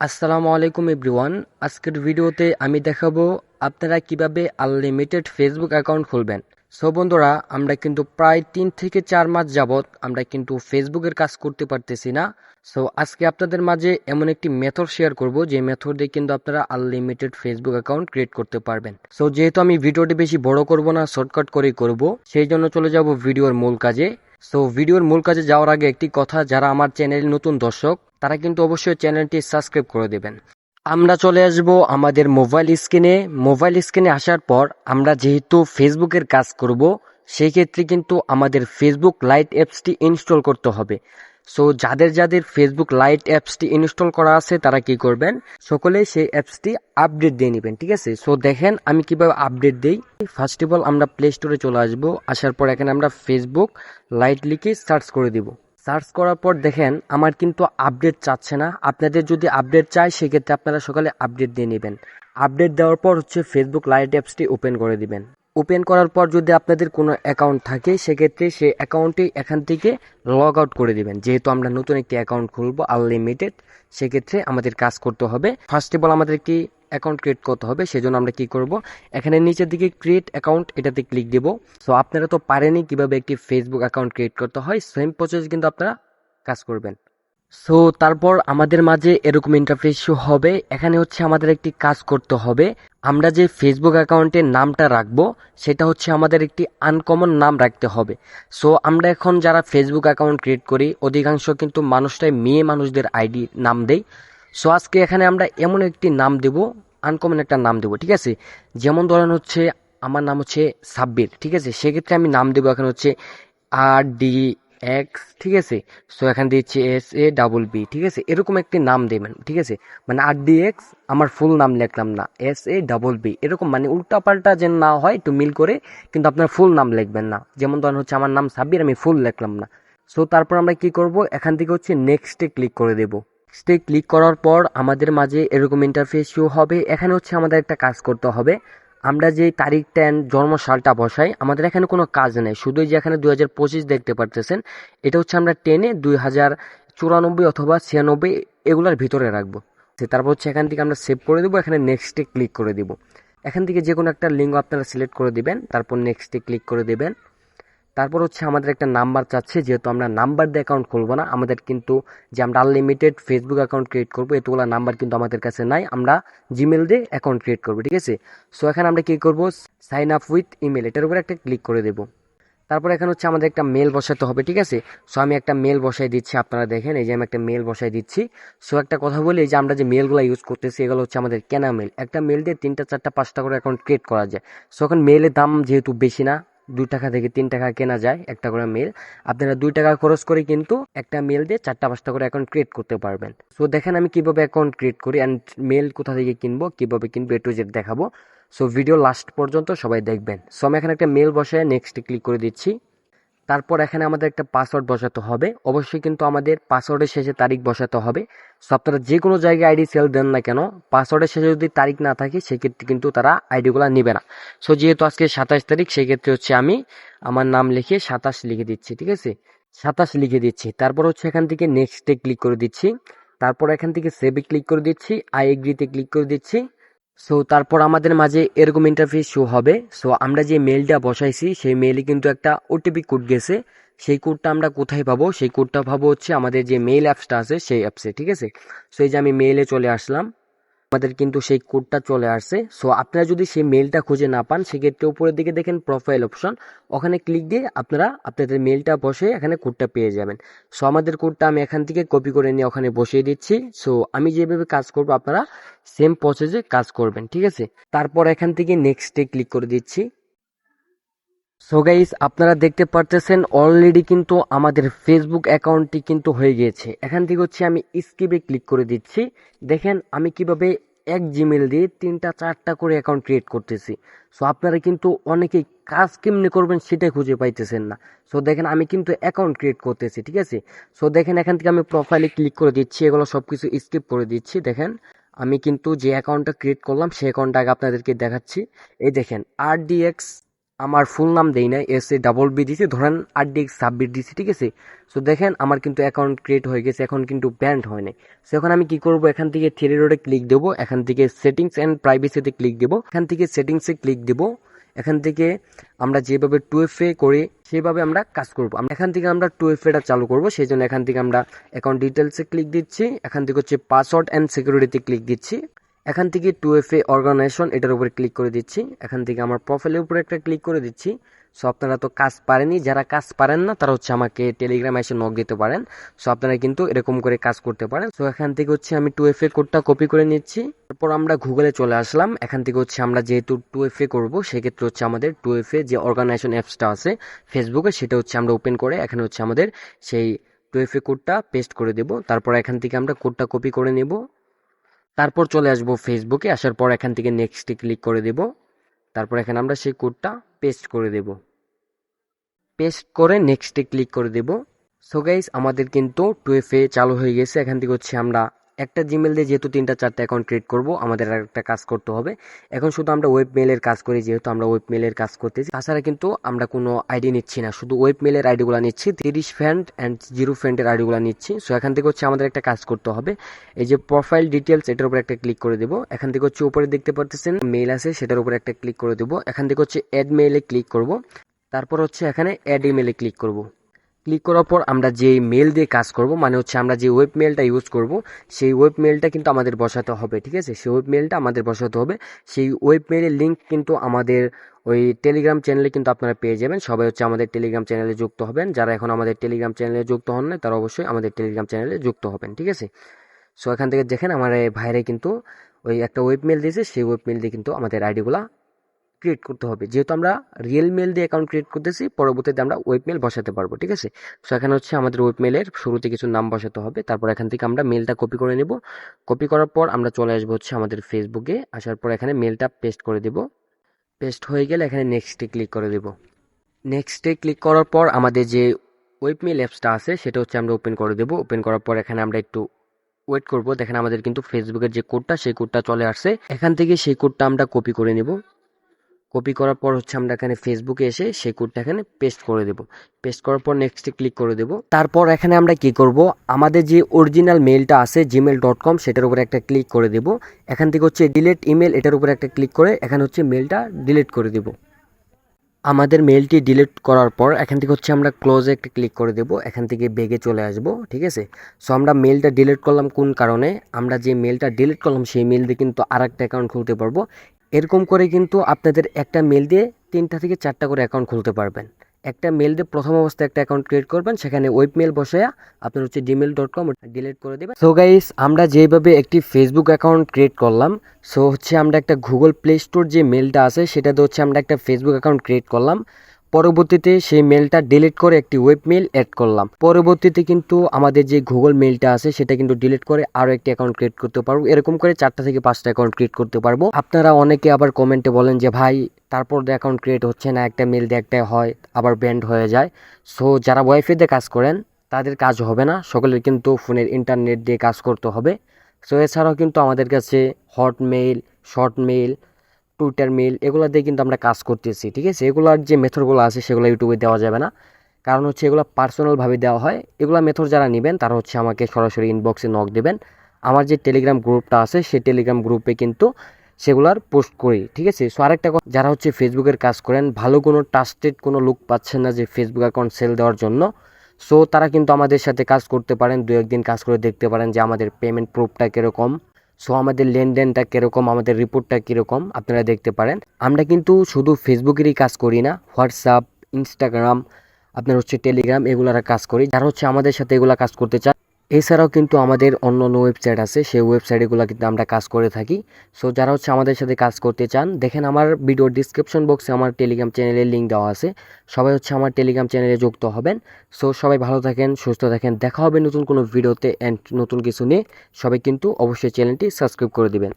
আসসালামু আলাইকুম এভরিওয়ান। আজকের ভিডিওতে আমি দেখাবো আপনারা কীভাবে আনলিমিটেড ফেসবুক অ্যাকাউন্ট খুলবেন। সো বন্ধুরা, আমরা কিন্তু প্রায় তিন থেকে চার মাস যাবৎ আমরা কিন্তু ফেসবুকের কাজ করতে পারতেছি না। সো আজকে আপনাদের মাঝে এমন একটি মেথড শেয়ার করব, যে মেথড দিয়ে কিন্তু আপনারা আনলিমিটেড ফেসবুক অ্যাকাউন্ট ক্রিয়েট করতে পারবেন। সো যেহেতু আমি ভিডিওটি বেশি বড় করব না শর্টকাট করেই করব, সেই জন্য চলে যাব ভিডিওর মূল কাজে। সো ভিডিওর মূল কাজে যাওয়ার আগে একটি কথা, যারা আমার চ্যানেল নতুন দর্শক তারা কিন্তু অবশ্যই চ্যানেলটি সাবস্ক্রাইব করে দেবেন। আমরা চলে আসব আমাদের মোবাইল স্ক্রিনে। মোবাইল স্ক্রিনে আসার পর আমরা যেহেতু ফেসবুকের কাজ করব সেই ক্ষেত্রে কিন্তু আমাদের ফেসবুক লাইট অ্যাপসটি ইনস্টল করতে হবে। সো, যাদের যাদের ফেসবুক লাইট অ্যাপসটি ইনস্টল করা আছে, তারা কি করবেন? সকলে সেই অ্যাপসটি আপডেট দিয়ে নেবেন, ঠিক আছে? সো, দেখেন আমি কীভাবে আপডেট দিই। ফার্স্ট অফ অল আমরা প্লে স্টোরে চলে আসব। আসার পর এখানে আমরা ফেসবুক লাইট লিখে সার্চ করে দিব। সার্চ করার পর দেখেন, আমার কিন্তু আপডেট চাচ্ছে না। আপনাদের যদি আপডেট চাই, সেক্ষেত্রে আপনারা সকালে আপডেট দিয়ে নেবেন। আপডেট দেওয়ার পর হচ্ছে ফেসবুক লাইট অ্যাপসটি ওপেন করে দিবেন। ওপেন করার পর যদি আপনাদের কোনো অ্যাকাউন্ট থাকে, সেক্ষেত্রে সেই অ্যাকাউন্টটি এখান থেকে লগ আউট করে দিবেন। যেহেতু আমরা নতুন একটি অ্যাকাউন্ট খুলবো আনলিমিটেড সেক্ষেত্রে আমাদের কাজ করতে হবে। ফার্স্ট অফ অল আমাদের একটি অ্যাকাউন্ট ক্রিয়েট করতে হবে, সেজন্য আমরা কি করব? এখানে নিচের দিকে ক্রিয়েট অ্যাকাউন্ট এটাতে ক্লিক দেব। সো আপনারা তো পারেনই কীভাবে একটি ফেসবুক অ্যাকাউন্ট ক্রিয়েট করতে হয় সেম প্রসেস কিন্তু আপনারা কাজ করবেন। সো তারপর আমাদের মাঝে এরকম ইন্টারফেস হবে। এখানে হচ্ছে আমাদের একটি কাজ করতে হবে। আমরা যে ফেসবুক অ্যাকাউন্টের নামটা রাখব, সেটা হচ্ছে আমাদের একটি আনকমন নাম রাখতে হবে। সো আমরা এখন যারা ফেসবুক অ্যাকাউন্ট ক্রিয়েট করি, অধিকাংশ কিন্তু মানুষটাই মেয়ে মানুষদের আইডি নাম দেয়। সো আজকে এখানে আমরা এমন একটি নাম দেব আনকমন একটা নাম দেব, ঠিক আছে? যেমন ধরেন হচ্ছে, আমার নাম হচ্ছে সাব্বির, ঠিক আছে? সেক্ষেত্রে আমি নাম দেবো এখন হচ্ছে আর ডি এক্স ঠিক আছে? সো এখান দিচ্ছি এস এ ডাবল বি ঠিক আছে? এরকম একটি নাম দেবেন, ঠিক আছে? মানে আর ডি এক্স আমার ফুল নাম লিখলাম না এস এ ডাবল বি এরকম মানে উল্টাপাল্টা যেন না হয়, একটু মিল করে, কিন্তু আপনার ফুল নাম লিখবেন না। যেমন ধরেন হচ্ছে, আমার নাম সাব্বির, আমি ফুল লিখলাম না। সো তারপর আমরা কি করব? এখান থেকে হচ্ছে নেক্সটে ক্লিক করে দেব। নেক্সটে ক্লিক করার পর আমাদের মাঝে এরকম ইন্টারফেস শো হবে। এখানে হচ্ছে আমাদের একটা কাজ করতে হবে। আমরা যে তারিখটা জন্ম সালটা বসাই, আমাদের এখানে কোনো কাজ নেই। শুধুই যে এখানে দুই হাজার পঁচিশ দেখতে পারতেছেন, এটা হচ্ছে আমরা টেনে দুই হাজার চুরানব্বই অথবা ছিয়ানব্বই এগুলোর ভিতরে রাখব। তারপর হচ্ছে এখান থেকে আমরা সেভ করে দেবো, এখানে নেক্সটে ক্লিক করে দিব। এখান থেকে যে কোনো একটা লিঙ্ক আপনারা সিলেক্ট করে দিবেন, তারপর নেক্সটে ক্লিক করে দেবেন। তারপর হচ্ছে আমাদের একটা নাম্বার চাচ্ছে, যেহেতু আমরা নাম্বার দিয়ে অ্যাকাউন্ট খুলবো না, আমাদের কিন্তু যে আমরা আনলিমিটেড ফেসবুক অ্যাকাউন্ট ক্রিয়েট করব, এতগুলো নাম্বার কিন্তু আমাদের কাছে নাই, আমরা জিমেল দিয়ে অ্যাকাউন্ট ক্রিয়েট করব, ঠিক আছে? সো এখানে আমরা কী করব? সাইন আপ উইথ ইমেল এটার উপরে একটা ক্লিক করে দেবো। তারপর এখানে হচ্ছে আমাদের একটা মেল বসাতে হবে, ঠিক আছে? সো আমি একটা মেল বসাই দিচ্ছি, আপনারা দেখেন, এই যে আমি একটা মেল বসাই দিচ্ছি। সো একটা কথা বলি যে আমরা যে মেলগুলো ইউজ করতেছি, এগুলো হচ্ছে আমাদের কেনা মেল একটা মেল দিয়ে তিনটা, চারটা, পাঁচটা করে অ্যাকাউন্ট ক্রিয়েট করা যায়। সো এখন মেলের দাম যেহেতু বেশি না দুই টাকা থেকে তিন টাকা কেনা যায় একটা করে মেল আপনারা দুই টাকা খরচ করে কিন্তু একটা মেল দিয়ে চারটা পাঁচটা করে অ্যাকাউন্ট ক্রিয়েট করতে পারবেন। সো দেখেন আমি কীভাবে অ্যাকাউন্ট ক্রিয়েট করি অ্যান্ড মেল কোথা থেকে কিনবো, কীভাবে কিনবো এ টু জেড দেখাবো। সো ভিডিও লাস্ট পর্যন্ত সবাই দেখবেন। সো আমি এখানে একটা মেল বসে নেক্সট ক্লিক করে দিচ্ছি। তারপর এখানে আমাদের একটা পাসওয়ার্ড বসাতে হবে। অবশ্যই কিন্তু আমাদের পাসওয়ার্ডের শেষে তারিখ বসাতে হবে। সো আপনারা যে কোনো জায়গায় আইডি সেল দেন না কেন পাসওয়ার্ডের শেষে যদি তারিখ না থাকে, সেক্ষেত্রে কিন্তু তারা আইডিগুলো নেবে না। সো যেহেতু আজকে সাতাশ তারিখ, সেক্ষেত্রে হচ্ছে আমি আমার নাম লিখে সাতাশ লিখে দিচ্ছি, ঠিক আছে? সাতাশ লিখে দিচ্ছি। তারপর হচ্ছে এখান থেকে নেক্সটে ক্লিক করে দিচ্ছি। তারপর এখান থেকে সেভে ক্লিক করে দিচ্ছি। আই এগ্রিতে ক্লিক করে দিচ্ছি। সো তারপর আমাদের মাঝে এরকম ইন্টারফেস শো হবে। সো আমরা যে মেলটা বসাইছি, সেই মেলে কিন্তু একটা ওটিপি কোড গেছে। সেই কোডটা আমরা কোথায় পাবো? সেই কোডটা পাবো হচ্ছে আমাদের যে মেল অ্যাপসটা আছে, সেই অ্যাপসে ঠিক আছে? সো এই যে আমি মেলে চলে আসলাম। আমাদের কিন্তু সেই কোডটা চলে আসছে। সো আপনারা যদি সেই মেলটা খুঁজে না পান, সেক্ষেত্রে উপরের দিকে দেখেন প্রোফাইল অপশন ওখানে ক্লিক দিয়ে আপনারা আপনাদের মেলটা বসে এখানে কোডটা পেয়ে যাবেন। সো আমাদের কোডটা আমি এখান থেকে কপি করে নিয়ে ওখানে বসিয়ে দিচ্ছি। সো আমি যেভাবে কাজ করব, আপনারা সেম প্রসেসে কাজ করবেন, ঠিক আছে? তারপর এখান থেকে নেক্সটে ক্লিক করে দিচ্ছি। সো গাইস আপনারা দেখতে পারতেছেন অলরেডি কিন্তু আমাদের ফেসবুক অ্যাকাউন্টটি কিন্তু হয়ে গিয়েছে। এখান থেকে হচ্ছে আমি স্কিপে ক্লিক করে দিচ্ছি। দেখেন, আমি কীভাবে এক জিমেল দিয়ে তিনটা, চারটা করে অ্যাকাউন্ট ক্রিয়েট করতেছি। সো আপনারা কিন্তু অনেকেই কাজ কেমনি করবেন সেটাই খুঁজে পাইতেছেন না। সো দেখেন, আমি কিন্তু অ্যাকাউন্ট ক্রিয়েট করতেছি, ঠিক আছে? সো দেখেন, এখান থেকে আমি প্রোফাইলে ক্লিক করে দিচ্ছি, এগুলো সব কিছু স্কিপ করে দিচ্ছি। দেখেন, আমি কিন্তু যে অ্যাকাউন্টটা ক্রিয়েট করলাম, সেই অ্যাকাউন্টটা আগে আপনাদেরকে দেখাচ্ছি। এই দেখেন আর ডিএক্স আমার ফুল নাম দেই না এস এ ডাবল বি দিছি, ধরেন আর ডি সাবমিট দিছি, ঠিক আছে? সো দেখেন, আমার কিন্তু অ্যাকাউন্ট ক্রিয়েট হয়ে গেছে, এখন কিন্তু ব্যান্ড হয় নাই। সো এখন আমি কি করব? এখান থেকে থ্রি রোডে ক্লিক দেবো, এখান থেকে সেটিংস অ্যান্ড প্রাইভেসিতে ক্লিক দেবো, এখান থেকে সেটিংসে ক্লিক দেবো, এখান থেকে আমরা যেভাবে টু এফ এ করে, সেভাবে আমরা কাজ করব। আমরা এখান থেকে আমরা টু এফ এটা চালু করব সেই জন্য এখান থেকে আমরা অ্যাকাউন্ট ডিটেলসে ক্লিক দিচ্ছি, এখান থেকে হচ্ছে পাসওয়ার্ড অ্যান্ড সিকিউরিটিতে ক্লিক দিচ্ছি। এখান থেকে টু এফ এ অর্গানাইজেশন এটার উপরে ক্লিক করে দিচ্ছি। এখান থেকে আমার প্রোফাইলের উপরে একটা ক্লিক করে দিচ্ছি। সো আপনারা তো কাজ পারেনি যারা কাজ পারেন না, তারা হচ্ছে আমাকে টেলিগ্রামে এসে নক দিতে পারেন। সো আপনারা কিন্তু এরকম করে কাজ করতে পারেন। সো এখান থেকে হচ্ছে আমি টু এফ এ কোডটা কপি করে নিচ্ছি। তারপর আমরা গুগলে চলে আসলাম। এখান থেকে হচ্ছে আমরা যেহেতু টু এফ এ করব, সেক্ষেত্রে হচ্ছে আমাদের টু এফ এ যে অর্গানাইজেশন অ্যাপসটা আছে ফেসবুকে সেটা হচ্ছে আমরা ওপেন করে এখানে হচ্ছে আমাদের সেই টু এফ এ কোডটা পেস্ট করে দেব। তারপর এখান থেকে আমরা কোডটা কপি করে নেব। তারপর চলে আসব ফেসবুকে আসার পর এখান থেকে নেক্সটে ক্লিক করে দেব। তারপর এখানে আমরা সেই কোডটা পেস্ট করে দেব। পেস্ট করে নেক্সটে ক্লিক করে দেব। সো গাইস আমাদের কিন্তু টুয়েফে চালু হয়ে গেছে। এখান থেকে হচ্ছে আমরা একটা জিমেল দিয়ে যেহেতু তিনটা চারটা অ্যাকাউন্ট ক্রিয়েট করব, আমাদের একটা কাজ করতে হবে। এখন শুধু আমরা ওয়েব মেলের কাজ করি, যেহেতু আমরা ওয়েব মেলের কাজ করতেছি। তাছাড়া কিন্তু আমরা কোনো আইডি নিচ্ছি না, শুধু ওয়েব মেলের আইডিগুলো নিচ্ছি, তিরিশ ফ্যান্ড অ্যান্ড জিরো ফ্যান্ডের আইডিগুলো নিচ্ছি। সো এখান থেকে হচ্ছে আমাদের একটা কাজ করতে হবে। এই যে প্রোফাইল ডিটেলস এটার উপর একটা ক্লিক করে দেবো। এখান থেকে হচ্ছে উপরে দেখতে পাচ্ছেন মেল আছে, সেটার উপর একটা ক্লিক করে দেবো। এখান থেকে হচ্ছে অ্যাড মেইলে ক্লিক করব। তারপর হচ্ছে এখানে অ্যাড ইমেলে ক্লিক করব। ক্লিক করার পর আমরা যে মেল দিয়ে কাজ করব মানে হচ্ছে আমরা যে ওয়েব মেলটা ইউজ করব, সেই ওয়েব মেলটা কিন্তু আমাদের বসাতে হবে, ঠিক আছে? সেই ওয়েব মেলটা আমাদের বসাতে হবে। সেই ওয়েব মেলের লিঙ্ক কিন্তু আমাদের ওই টেলিগ্রাম চ্যানেলে কিন্তু আপনারা পেয়ে যাবেন। সবাই হচ্ছে আমাদের টেলিগ্রাম চ্যানেলে যুক্ত হবেন। যারা এখন আমাদের টেলিগ্রাম চ্যানেলে যুক্ত হন না তারা অবশ্যই আমাদের টেলিগ্রাম চ্যানেলে যুক্ত হবেন, ঠিক আছে? সো এখান থেকে দেখেন, আমার ভাইরে কিন্তু ওই একটা ওয়েব মেল দিয়েছে। সেই ওয়েব মেল দিয়ে কিন্তু আমাদের আইডিগুলা ক্রিয়েট করতে হবে। যেহেতু আমরা রিয়েল মেল দিয়ে অ্যাকাউন্ট ক্রিয়েট করতেছি, পরবর্তীতে আমরা ওয়েব মেল বসাতে পারব, ঠিক আছে? সো এখানে হচ্ছে আমাদের ওয়েব মেলের শুরুতে কিছু নাম বসাতে হবে, তারপর এখান থেকে আমরা মেলটা কপি করে নেব। কপি করার পর আমরা চলে আসব হচ্ছে আমাদের ফেসবুকে আসার পর এখানে মেলটা পেস্ট করে দেব। পেস্ট হয়ে গেলে এখানে নেক্সটে ক্লিক করে দেব। নেক্সটে ক্লিক করার পর আমাদের যে ওয়েব মেল অ্যাপসটা আছে, সেটা হচ্ছে আমরা ওপেন করে দেবো। ওপেন করার পর এখানে আমরা একটু ওয়েট করব। দেখেন আমাদের কিন্তু ফেসবুকের যে কোডটা সেই কোডটা চলে আসছে। এখান থেকে সেই কোডটা আমরা কপি করে নেব। কপি করার পর হচ্ছে আমরা এখানে ফেসবুকে এসে সেই কোডটা এখানে পেস্ট করে দেব। পেস্ট করার পর নেক্সটে ক্লিক করে দেব। তারপর এখানে আমরা কি করব? আমাদের যে অরিজিনাল মেলটা আছে জিমেল ডট কম সেটার উপরে একটা ক্লিক করে দেব। এখান থেকে হচ্ছে ডিলেট ইমেল এটার উপরে একটা ক্লিক করে এখানে হচ্ছে মেলটা ডিলিট করে দেব। আমাদের মেলটি ডিলিট করার পর এখান থেকে হচ্ছে আমরা ক্লোজে একটা ক্লিক করে দেব। এখান থেকে বেগে চলে আসব, ঠিক আছে? সো আমরা মেলটা ডিলিট করলাম কোন কারণে? আমরা যে মেলটা ডিলিট করলাম সেই মেল দিয়ে কিন্তু আর একটা অ্যাকাউন্ট খুলতে পারব। এরকম করে কিন্তু আপনাদের একটা মেল দিয়ে তিনটা থেকে চারটা করে অ্যাকাউন্ট খুলতে পারবেন। একটা মেল দিয়ে প্রথম অবস্থায় একটা অ্যাকাউন্ট ক্রিয়েট করবেন, সেখানে ওয়েব মেল বসায়া আপনার হচ্ছে জিমেল ডট কম ডিলিট করে দেবেন। সো গাইস আমরা যেভাবে একটি ফেসবুক অ্যাকাউন্ট ক্রিয়েট করলাম সো হচ্ছে আমরা একটা গুগল প্লে স্টোর যে মেলটা আছে, সেটাতে হচ্ছে আমরা একটা ফেসবুক অ্যাকাউন্ট ক্রিয়েট করলাম। পরবর্তীতে সেই মেলটা ডিলিট করে একটি ওয়েব মেল অ্যাড করলাম। পরবর্তীতে কিন্তু আমাদের যে গুগল মেলটা আছে, সেটা কিন্তু ডিলিট করে আরও একটি অ্যাকাউন্ট ক্রিয়েট করতে পারব। এরকম করে চারটা থেকে পাঁচটা অ্যাকাউন্ট ক্রিয়েট করতে পারব। আপনারা অনেকে আবার কমেন্টে বলেন যে, ভাই, তারপর অ্যাকাউন্ট ক্রিয়েট হচ্ছে না, একটা মেল দিয়ে একটা হয়, আবার ব্যান্ড হয়ে যায়। সো যারা ওয়াইফাইতে কাজ করেন, তাদের কাজ হবে না। সকলের কিন্তু ফোনের ইন্টারনেট দিয়ে কাজ করতে হবে। সো এছাড়াও কিন্তু আমাদের কাছে hotmail short mail Twitter mail এগুলো দিয়ে কিন্তু আমরা কাজ করতেছি, ঠিক আছে? এগুলোর যে মেথডগুলো আছে সেগুলো ইউটিউবে দেওয়া যাবে না। কারণ হচ্ছে এগুলো পার্সোনালভাবে দেওয়া হয়। এগুলো মেথড যারা নেবেন, তারা হচ্ছে আমাকে সরাসরি ইনবক্সে নক দেবেন। আমার যে টেলিগ্রাম গ্রুপটা আছে, সেই টেলিগ্রাম গ্রুপে কিন্তু সেগুলার পোস্ট করি, ঠিক আছে? সো আরেকটা যারা হচ্ছে ফেসবুকের কাজ করেন, ভালো কোনো ট্রাস্টেড কোনো লুক পাচ্ছেন না যে ফেসবুক অ্যাকাউন্ট সেল দেওয়ার জন্য সো তারা কিন্তু আমাদের সাথে কাজ করতে পারেন। দু একদিন কাজ করে দেখতে পারেন যে আমাদের পেমেন্ট প্রুফটা কীরকম। সো আমাদের লেনদেনটা কীরকম, আমাদের রিপোর্টটা কীরকম, আপনারা দেখতে পারেন। আমরা কিন্তু শুধু ফেসবুকেরই কাজ করি না হোয়াটসঅ্যাপ ইনস্টাগ্রাম আপনার হচ্ছে টেলিগ্রাম এগুলার কাজ করি। যারা হচ্ছে আমাদের সাথে এগুলা কাজ করতে চান এছাড়াও কিন্তু আমাদের অন্য অন্য ওয়েবসাইট আছে, সেই ওয়েবসাইটগুলো কিন্তু আমরা কাজ করে থাকি। সো যারা হচ্ছে আমাদের সাথে কাজ করতে চান, দেখেন আমার ভিডিওর ডিসক্রিপশন বক্সে আমার টেলিগ্রাম চ্যানেলের লিঙ্ক দেওয়া আছে। সবাই হচ্ছে আমার টেলিগ্রাম চ্যানেলে যুক্ত হবেন। সো সবাই ভালো থাকেন, সুস্থ থাকেন। দেখা হবে নতুন কোনো ভিডিওতে অ্যান্ড নতুন কিছু নিয়ে। সবাই কিন্তু অবশ্যই চ্যানেলটি সাবস্ক্রাইব করে দিবেন।